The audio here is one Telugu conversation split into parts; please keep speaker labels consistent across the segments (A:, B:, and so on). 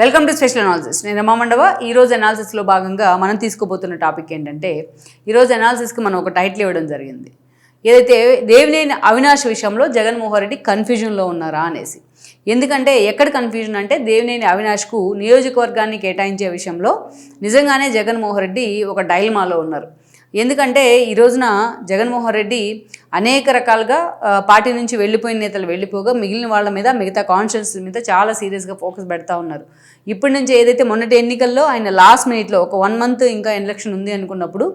A: వెల్కమ్ టు స్పెషల్ అనాలిసిస్ నేను రమా మండవ. ఈ రోజు అనాలిసిస్లో భాగంగా మనం తీసుకోబోతున్న టాపిక్ ఏంటంటే ఈరోజు అనాలిసిస్కి మనం ఒక టైటిల్ ఇవ్వడం జరిగింది. ఏదైతే దేవినేని అవినాష్ విషయంలో జగన్మోహన్ రెడ్డి కన్ఫ్యూజన్లో ఉన్నారా అనేసి. ఎందుకంటే ఎక్కడ కన్ఫ్యూజన్ అంటే దేవినేని అవినాష్కు నియోజకవర్గాన్ని కేటాయించే విషయంలో నిజంగానే జగన్మోహన్ రెడ్డి ఒక డైల్మాలో ఉన్నారు. ఎందుకంటే ఈ రోజున జగన్మోహన్ రెడ్డి అనేక రకాలుగా పార్టీ నుంచి వెళ్ళిపోయిన నేతలు వెళ్ళిపోగా మిగిలిన వాళ్ళ మీద మిగతా కాన్షియన్స్ మీద చాలా సీరియస్గా ఫోకస్ పెడతా ఉన్నారు. ఇప్పటి నుంచి ఏదైతే మొన్నటి ఎన్నికల్లో ఆయన లాస్ట్ మినిట్లో ఒక వన్ మంత్ ఇంకా ఎలక్షన్ ఉంది అనుకున్నప్పుడు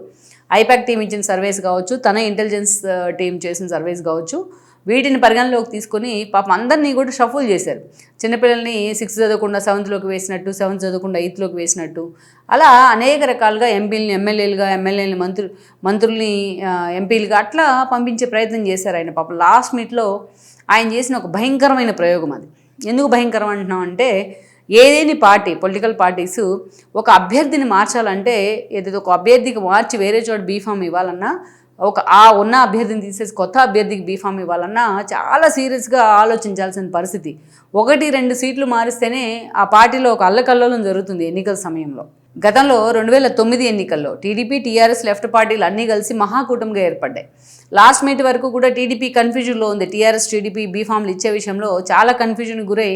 A: ఐపాక్ టీం ఇచ్చిన సర్వేస్ కావచ్చు తన ఇంటెలిజెన్స్ టీం చేసిన సర్వేస్ కావచ్చు వీటిని పరిగణలోకి తీసుకొని పాపం అందరినీ కూడా షఫుల్ చేశారు. చిన్నపిల్లల్ని సిక్స్త్ చదవకుండా సెవెంత్లోకి వేసినట్టు సెవెంత్ చదవకుండా ఎయిత్లోకి వేసినట్టు. అలా అనేక రకాలుగా ఎంపీలని ఎమ్మెల్యేలుగా ఎమ్మెల్యేలని మంత్రు మంత్రుల్ని ఎంపీలుగా అట్లా పంపించే ప్రయత్నం చేశారు ఆయన పాపం. లాస్ట్ మీట్లో ఆయన చేసిన ఒక భయంకరమైన ప్రయోగం అది. ఎందుకు భయంకరం అంటున్నాం అంటే ఏదేని పార్టీ పొలిటికల్ పార్టీస్ ఒక అభ్యర్థిని మార్చాలంటే ఏదైతే ఒక అభ్యర్థికి మార్చి వేరే చోట బీఫామ్ ఇవ్వాలన్నా ఒక ఆ ఉన్న అభ్యర్థిని తీసేసి కొత్త అభ్యర్థికి బీఫామ్ ఇవ్వాలన్నా చాలా సీరియస్గా ఆలోచించాల్సిన పరిస్థితి. ఒకటి రెండు సీట్లు మారిస్తేనే ఆ పార్టీలో ఒక అల్లకల్లోలం జరుగుతుంది ఎన్నికల సమయంలో. గతంలో రెండు వేల తొమ్మిది ఎన్నికల్లో టీడీపీ టీఆర్ఎస్ లెఫ్ట్ పార్టీలు అన్నీ కలిసి మహాకూటమిగా ఏర్పడ్డాయి. లాస్ట్ మీట్ వరకు కూడా టీడీపీ కన్ఫ్యూజన్లో ఉంది. టీఆర్ఎస్ టీడీపీ బీఫామ్లు ఇచ్చే విషయంలో చాలా కన్ఫ్యూజన్ గురై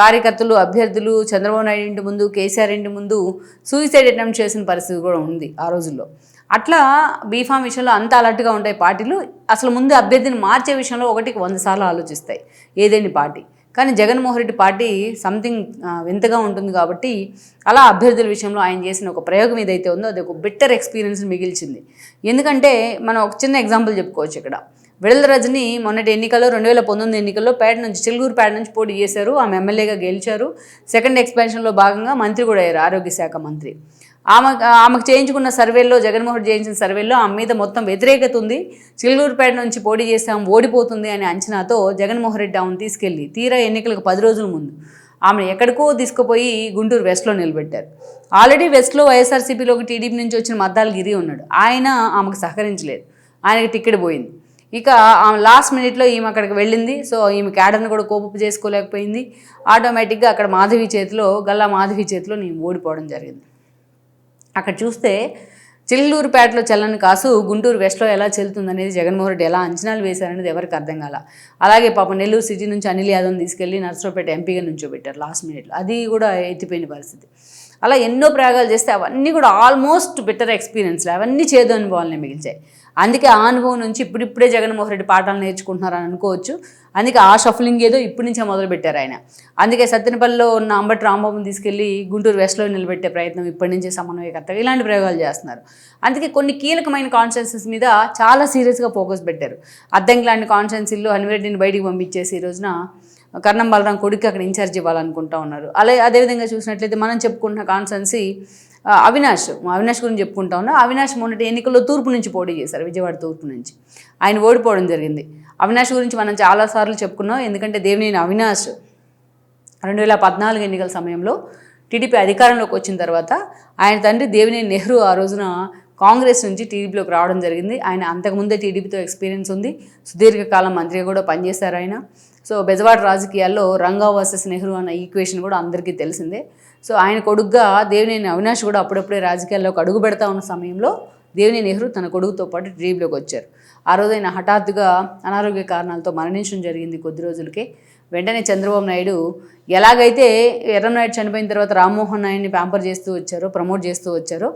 A: కార్యకర్తలు అభ్యర్థులు చంద్రబాబు నాయుడు ఇంటి ముందు కేసీఆర్ ఇంటి ముందు సూసైడ్ అటెంప్ట్ చేసిన పరిస్థితి కూడా ఉంది ఆ రోజుల్లో. అట్లా బీఫామ్ విషయంలో అంత అలర్ట్గా ఉంటాయి పార్టీలు అసలు ముందు అభ్యర్థిని మార్చే విషయంలో ఒకటికి వంద సార్లు ఆలోచిస్తాయి ఏదేని పార్టీ. కానీ జగన్మోహన్ రెడ్డి పార్టీ సంథింగ్ వింతగా ఉంటుంది కాబట్టి అలా అభ్యర్థుల విషయంలో ఆయన చేసిన ఒక ప్రయోగం ఏదైతే ఉందో అది ఒక బెటర్ ఎక్స్పీరియన్స్ మిగిల్చింది. ఎందుకంటే మనం ఒక చిన్న ఎగ్జాంపుల్ చెప్పుకోవచ్చు ఇక్కడ. విడల రజని మొన్నటి ఎన్నికల్లో రెండు వేల పంతొమ్మిది ఎన్నికల్లో పేట నుంచి చిలుగురు పేట నుంచి పోటీ చేశారు. ఆమె ఎమ్మెల్యేగా గెలిచారు. సెకండ్ ఎక్స్పాన్షన్లో భాగంగా మంత్రి కూడా అయ్యారు ఆరోగ్య శాఖ మంత్రి. ఆమె ఆమెకు చేయించుకున్న సర్వేల్లో జగన్మోహన్ చేయించిన సర్వేల్లో ఆమె మీద మొత్తం వ్యతిరేకత ఉంది. చిలుగురుపేట నుంచి పోటీ చేస్తే ఆమె ఓడిపోతుంది అనే అంచనాతో జగన్మోహన్ రెడ్డి ఆమెను తీసుకెళ్ళి తీరా ఎన్నికలకు పది రోజుల ముందు ఆమెను ఎక్కడికో తీసుకుపోయి గుంటూరు వెస్ట్లో నిలబెట్టారు. ఆల్రెడీ వెస్ట్లో వైఎస్ఆర్సీపీలోకి టీడీపీ నుంచి వచ్చిన మద్దాలు గిరి ఉన్నాడు. ఆయన ఆమెకు సహకరించలేదు. ఆయనకి టిక్కెట్ పోయింది. ఇక ఆమె లాస్ట్ మినిట్లో ఈమె అక్కడికి వెళ్ళింది. సో ఈమె క్యాడర్ని కూడా కోపపు చేసుకోలేకపోయింది. ఆటోమేటిక్గా అక్కడ మాధవి చేతిలో గల్లా మాధవి చేతిలో నేను ఓడిపోవడం జరిగింది. అక్కడ చూస్తే చిల్లూరుపేటలో చెల్లని కాసు గుంటూరు వెస్ట్లో ఎలా చెల్లుతుంది అనేది జగన్మోహన్ రెడ్డి ఎలా అంచనాలు వేశారనేది ఎవరికి అర్థం కాల. అలాగే పాప నెల్లూరు సిటీ నుంచి అనిల్ యాదవ్ని తీసుకెళ్ళి నర్సరావుపేట ఎంపీగా నుంచోబెట్టారు లాస్ట్ మినిట్లో అది కూడా ఎత్తిపోయిన పరిస్థితి. అలా ఎన్నో ప్రయోగాలు చేస్తే అవన్నీ కూడా ఆల్మోస్ట్ బెటర్ ఎక్స్పీరియన్స్లు అవన్నీ చేదు అనుభవాలనే మిగిల్చాయి. అందుకే ఆ అనుభవం నుంచి ఇప్పుడిప్పుడే జగన్మోహన్ రెడ్డి పాఠాలు నేర్చుకుంటున్నారు అని అనుకోవచ్చు. అందుకే ఆ షఫలింగ్ ఏదో ఇప్పటి నుంచే మొదలుపెట్టారు ఆయన. అందుకే సత్తెనపల్లిలో ఉన్న అంబటి రాంబాబుని తీసుకెళ్ళి గుంటూరు వెస్ట్లో నిలబెట్టే ప్రయత్నం ఇప్పటి నుంచే సమన్వయకర్తగా ఇలాంటి ప్రయోగాలు చేస్తున్నారు. అందుకే కొన్ని కీలకమైన కాన్స్టెన్సీస్ మీద చాలా సీరియస్గా ఫోకస్ పెట్టారు. అద్దెంకి లాంటి కాన్స్టెన్సీల్లో హనుమరెడ్డిని బయటికి పంపించేసి ఈ రోజున కర్ణం బలరాం కొడుకు అక్కడ ఇన్ఛార్జ్ ఇవ్వాలనుకుంటా ఉన్నారు. అలాగే అదేవిధంగా చూసినట్లయితే మనం చెప్పుకుంటున్న కాన్స్టెన్సీ అవినాష్ అవినాష్ గురించి చెప్పుకుంటా ఉన్నా అవినాష్ మొన్నటి ఎన్నికల్లో తూర్పు నుంచి పోటీ చేశారు విజయవాడ తూర్పు నుంచి. ఆయన ఓడిపోవడం జరిగింది. అవినాష్ గురించి మనం చాలాసార్లు చెప్పుకున్నాం ఎందుకంటే దేవినేని అవినాష్ రెండు వేల పద్నాలుగు ఎన్నికల సమయంలో టీడీపీ అధికారంలోకి వచ్చిన తర్వాత ఆయన తండ్రి దేవినేని నెహ్రూ ఆ రోజున కాంగ్రెస్ నుంచి టీడీపీలోకి రావడం జరిగింది. ఆయన అంతకుముందే టీడీపీతో ఎక్స్పీరియన్స్ ఉంది. సుదీర్ఘకాలం మంత్రిగా కూడా పనిచేశారు ఆయన. సో బెజవాడ రాజకీయాల్లో రంగా వర్సెస్ నెహ్రూ అన్న ఈక్వేషన్ కూడా అందరికీ తెలిసిందే. సో ఆయన కొడుగ్గా దేవినేని అవినాష్ కూడా అప్పుడప్పుడే రాజకీయాల్లోకి అడుగు పెడతా ఉన్న సమయంలో దేవినేని నెహ్రూ తన కొడుకుతో పాటు డ్రీమ్లోకి వచ్చారు. ఆ రోజైన హఠాత్తుగా అనారోగ్య కారణాలతో మరణించడం జరిగింది కొద్ది రోజులకే. వెంటనే చంద్రబాబు నాయుడు ఎలాగైతే ఎర్రనాయుడు చనిపోయిన తర్వాత రామ్మోహన్ నాయుడిని ప్యాంపర్ చేస్తూ వచ్చారో ప్రమోట్ చేస్తూ వచ్చారో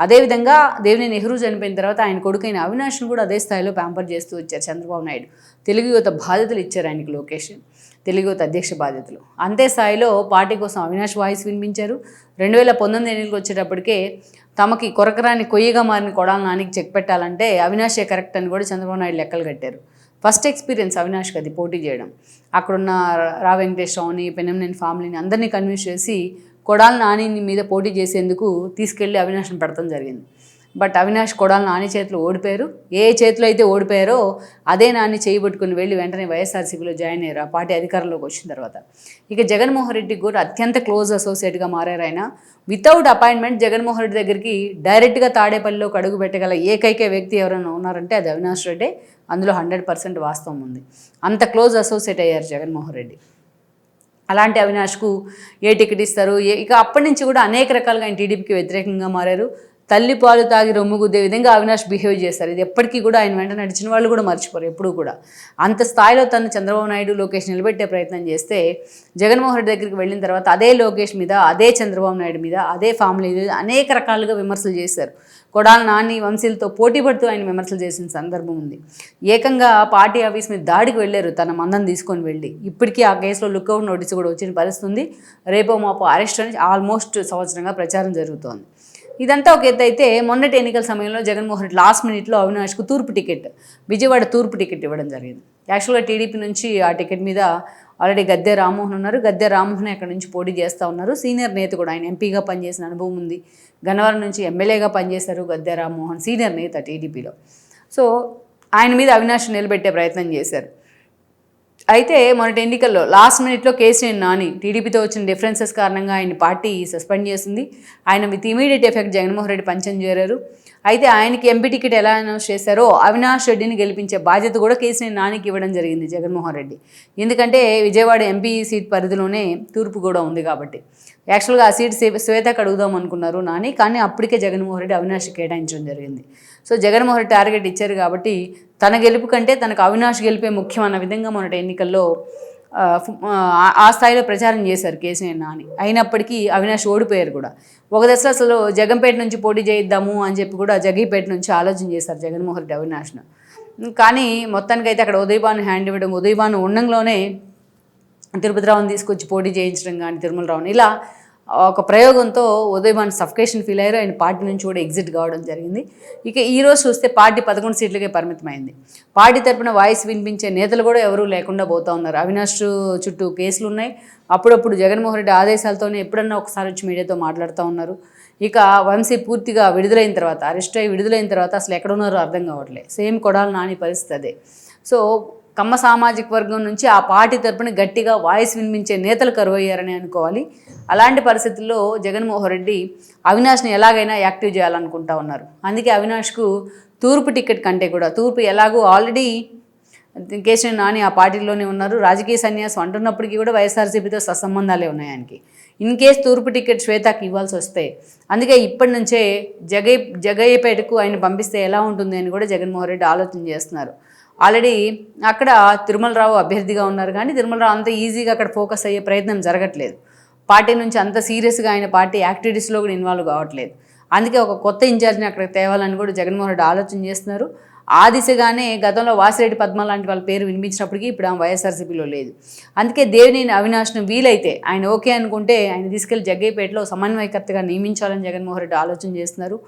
A: అదేవిధంగా దేవిని నెహ్రూ చనిపోయిన తర్వాత ఆయన కొడుకైన అవినాష్ను కూడా అదే స్థాయిలో ప్యాంపర్ చేస్తూ వచ్చారు చంద్రబాబు నాయుడు. తెలుగు యువత బాధ్యతలు ఇచ్చారు ఆయనకి లోకేష్. తెలుగు యువత అధ్యక్ష బాధ్యతలు. అంతే స్థాయిలో పార్టీ కోసం అవినాష్ వాయిస్ వినిపించారు. రెండు వేల పంతొమ్మిది ఎన్నికలకు వచ్చేటప్పటికే తమకి కొరకరాని కొయ్యగా మారిన కొడాల నానికి చెక్ పెట్టాలంటే అవినాషే కరెక్ట్ అని కూడా చంద్రబాబు నాయుడు లెక్కలు కట్టారు. ఫస్ట్ ఎక్స్పీరియన్స్ అవినాష్కి అది పోటీ చేయడం. అక్కడున్న రా వెంకటేశ్వరరావుని పెనంనేని ఫ్యామిలీని అందరినీ కన్విన్స్ చేసి కొడాల నాని మీద పోటీ చేసేందుకు తీసుకెళ్ళి అవినాష్ని పెడతాం జరిగింది. బట్ అవినాష్ కొడాల నాని చేతిలో ఓడిపోయారు. ఏ చేతిలో అయితే ఓడిపోయారో అదే నాని చేయబట్టుకుని వెళ్ళి వెంటనే వైఎస్ఆర్సీపీలో జాయిన్ అయ్యారు. ఆ పార్టీ అధికారంలోకి వచ్చిన తర్వాత. ఇక జగన్మోహన్ రెడ్డికి కూడా అత్యంత క్లోజ్ అసోసియేట్గా మారారు ఆయన. వితౌట్ అపాయింట్మెంట్ జగన్మోహన్ రెడ్డి దగ్గరికి డైరెక్ట్గా తాడేపల్లిలోకి అడుగు పెట్టగల ఏకైక వ్యక్తి ఎవరైనా ఉన్నారంటే అది అవినాష్ రెడ్డి. అందులో హండ్రెడ్ పర్సెంట్ వాస్తవం ఉంది. అంత క్లోజ్ అసోసియేట్ అయ్యారు జగన్మోహన్ రెడ్డి. అలాంటి అవినాష్కు ఏ టికెట్ ఇస్తారు? ఇక అప్పటి నుంచి కూడా అనేక రకాలుగా ఆయన టీడీపీకి వ్యతిరేకంగా మారారు. తల్లి పాలు తాగి రొమ్ము గుద్దే విధంగా అవినాష్ బిహేవ్ చేస్తారు. ఇది ఎప్పటికీ కూడా ఆయన వెంట నడిచిన వాళ్ళు కూడా మర్చిపోరు ఎప్పుడూ కూడా. అంత స్థాయిలో తను చంద్రబాబు నాయుడు లోకేష్ నిలబెట్టే ప్రయత్నం చేస్తే జగన్మోహన్ రెడ్డి దగ్గరికి వెళ్ళిన తర్వాత అదే లోకేష్ మీద అదే చంద్రబాబు నాయుడు మీద అదే ఫ్యామిలీ మీద అనేక రకాలుగా విమర్శలు చేశారు. కొడాల నాని వంశీలతో పోటీ పడుతూ ఆయన విమర్శలు చేసిన సందర్భం ఉంది. ఏకంగా పార్టీ ఆఫీస్ మీద దాడికి వెళ్ళారు తన మందం తీసుకొని వెళ్ళి. ఇప్పటికీ ఆ కేసులో లుక్అవుట్ నోటీస్ కూడా వచ్చిన పరిస్థితి ఉంది. రేపో మాపో అరెస్ట్ అని ఆల్మోస్ట్ సంవత్సరంగా ప్రచారం జరుగుతోంది. ఇదంతా ఒక ఎత్తు అయితే మొన్నటి ఎన్నికల సమయంలో జగన్మోహన్ రెడ్డి లాస్ట్ మినిట్లో అవినాష్కు తూర్పు టికెట్ విజయవాడ తూర్పు టికెట్ ఇవ్వడం జరిగింది. యాక్చువల్గా టీడీపీ నుంచి ఆ టికెట్ మీద ఆల్రెడీ గద్దె రామ్మోహన్ ఉన్నారు. గద్దె రామ్మోహన్ అక్కడ నుంచి పోటీ చేస్తూ ఉన్నారు. సీనియర్ నేత కూడా ఆయన ఎంపీగా పనిచేసిన అనుభవం ఉంది. గన్నవరం నుంచి ఎమ్మెల్యేగా పనిచేశారు గద్దె రామ్మోహన్ సీనియర్ నేత టీడీపీలో. సో ఆయన మీద అవినాష్ నిలబెట్టే ప్రయత్నం చేశారు. అయితే మొన్నటి ఎన్నికల్లో లాస్ట్ మినిట్లో కేసీఆర్ నాని టీడీపీతో వచ్చిన డిఫరెన్సెస్ కారణంగా ఆయన పార్టీ సస్పెండ్ చేసింది. ఆయన with immediate effect Jaganmohan Reddy పంచం చేరారు. అయితే ఆయనకి ఎంపీ టికెట్ ఎలా అనౌన్స్ చేశారో అవినాష్ రెడ్డిని గెలిపించే బాధ్యత కూడా కేసీఆర్ నానికి ఇవ్వడం జరిగింది జగన్మోహన్ రెడ్డి. ఎందుకంటే విజయవాడ ఎంపీ సీట్ పరిధిలోనే తూర్పు కూడా ఉంది కాబట్టి. యాక్చువల్గా ఆ సీట్ శ్వేతకు అడుగుదాం అనుకున్నారు నాని కానీ అప్పటికే జగన్మోహన్ రెడ్డి అవినాష్ కేటాయించడం జరిగింది. సో జగన్మోహన్ రెడ్డి టార్గెట్ ఇచ్చారు కాబట్టి తన గెలుపు కంటే తనకు అవినాష్ గెలిపే ముఖ్యం అన్న విధంగా మొన్నటి ఎన్నికల్లో ఆ, స్థాయిలో ప్రచారం చేశారు కేసీఆర్ నాని. అయినప్పటికీ అవినాష్ ఓడిపోయారు కూడా. ఒక దశలో అసలు జగంపేట నుంచి పోటీ చేయిద్దాము అని చెప్పి కూడా జగీపేట నుంచి ఆలోచన చేశారు జగన్మోహన్ రెడ్డి అవినాష్ను. కానీ మొత్తానికైతే అక్కడ ఉదయభాను హ్యాండ్ ఇవ్వడం ఉదయభాను ఉండంలోనే తిరుపతి రావుని తీసుకొచ్చి పోటీ చేయించడం కానీ తిరుమల రావుని ఇలా ఒక ప్రయోగంతో ఉదయభాన్ సఫికేషన్ ఫీల్ అయ్యారు. ఆయన పార్టీ నుంచి కూడా ఎగ్జిట్ కావడం జరిగింది. ఇక ఈ రోజు చూస్తే పార్టీ పదకొండు సీట్లకే పరిమితమైంది. పార్టీ తరపున వాయిస్ వినిపించే నేతలు కూడా ఎవరూ లేకుండా పోతా ఉన్నారు. అవినాష్ చుట్టూ కేసులు ఉన్నాయి. అప్పుడప్పుడు జగన్మోహన్ రెడ్డి ఆదేశాలతోనే ఎప్పుడన్నా ఒకసారి వచ్చి మీడియాతో మాట్లాడుతూ ఉన్నారు. ఇక వంశీ పూర్తిగా విడుదలైన తర్వాత అరెస్ట్ అయ్యి విడుదలైన తర్వాత అసలు ఎక్కడ ఉన్నారో అర్థం కావట్లేదు సేమ్ కొడాలి నాని పరిస్థితి అదే. సో కమ్మ సామాజిక వర్గం నుంచి ఆ పార్టీ తరపున గట్టిగా వాయిస్ వినిపించే నేతలు కరువయ్యారని అనుకోవాలి. అలాంటి పరిస్థితుల్లో జగన్మోహన్ రెడ్డి అవినాష్ని ఎలాగైనా యాక్టివ్ చేయాలనుకుంటా ఉన్నారు. అందుకే అవినాష్కు తూర్పు టికెట్ కంటే కూడా తూర్పు ఎలాగో ఆల్రెడీ కేశవ నాని ఆ పార్టీలోనే ఉన్నారు. రాజకీయ సన్యాసం అంటున్నప్పటికీ కూడా వైఎస్ఆర్సీపీతో సత్సంబంధాలే ఉన్నాయి ఆయనకి. ఇన్ కేస్ తూర్పు టికెట్ శ్వేతకి ఇవ్వాల్సి వస్తే అందుకే ఇప్పటి నుంచే జగై జగయ్యపేటకు ఆయన పంపిస్తే ఎలా ఉంటుంది అని కూడా జగన్మోహన్ రెడ్డి ఆలోచన చేస్తున్నారు. ఆల్రెడీ అక్కడ తిరుమలరావు అభ్యర్థిగా ఉన్నారు కానీ తిరుమలరావు అంత ఈజీగా అక్కడ ఫోకస్ అయ్యే ప్రయత్నం జరగట్లేదు. పార్టీ నుంచి అంత సీరియస్గా ఆయన పార్టీ యాక్టివిటీస్లో కూడా ఇన్వాల్వ్ కావట్లేదు. అందుకే ఒక కొత్త ఇన్ఛార్జ్ని అక్కడికి తేవాలని కూడా జగన్మోహన్ రెడ్డి ఆలోచన చేస్తున్నారు. ఆ దిశగానే గతంలో వాసిరెడ్డి పద్మ లాంటి వాళ్ళ పేరు వినిపించినప్పటికీ ఇప్పుడు ఆమె వైఎస్ఆర్సీపీలో లేదు. అందుకే దేవినేని అవినాష్ను వీలైతే ఆయన ఓకే అనుకుంటే ఆయన తీసుకెళ్ళి జగ్గైపేటలో సమన్వయకర్తగా నియమించాలని జగన్మోహన్ రెడ్డి ఆలోచన చేస్తున్నారు.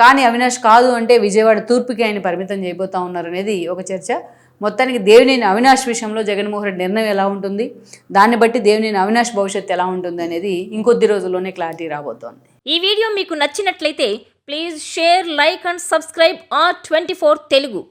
A: కానీ అవినాష్ కాదు అంటే విజయవాడ తూర్పుకి ఆయన పరిమితం చేయబోతా ఉన్నారు అనేది ఒక చర్చ. మొత్తానికి దేవినేని అవినాష్ విషయంలో జగన్మోహన్ రెడ్డి నిర్ణయం ఎలా ఉంటుంది? దాన్ని బట్టి దేవినేని అవినాష్ భవిష్యత్తు ఎలా ఉంటుంది అనేది ఇంకొద్ది రోజుల్లోనే క్లారిటీ రాబోతోంది.
B: ఈ వీడియో మీకు నచ్చినట్లయితే please share like and subscribe R twenty Telugu.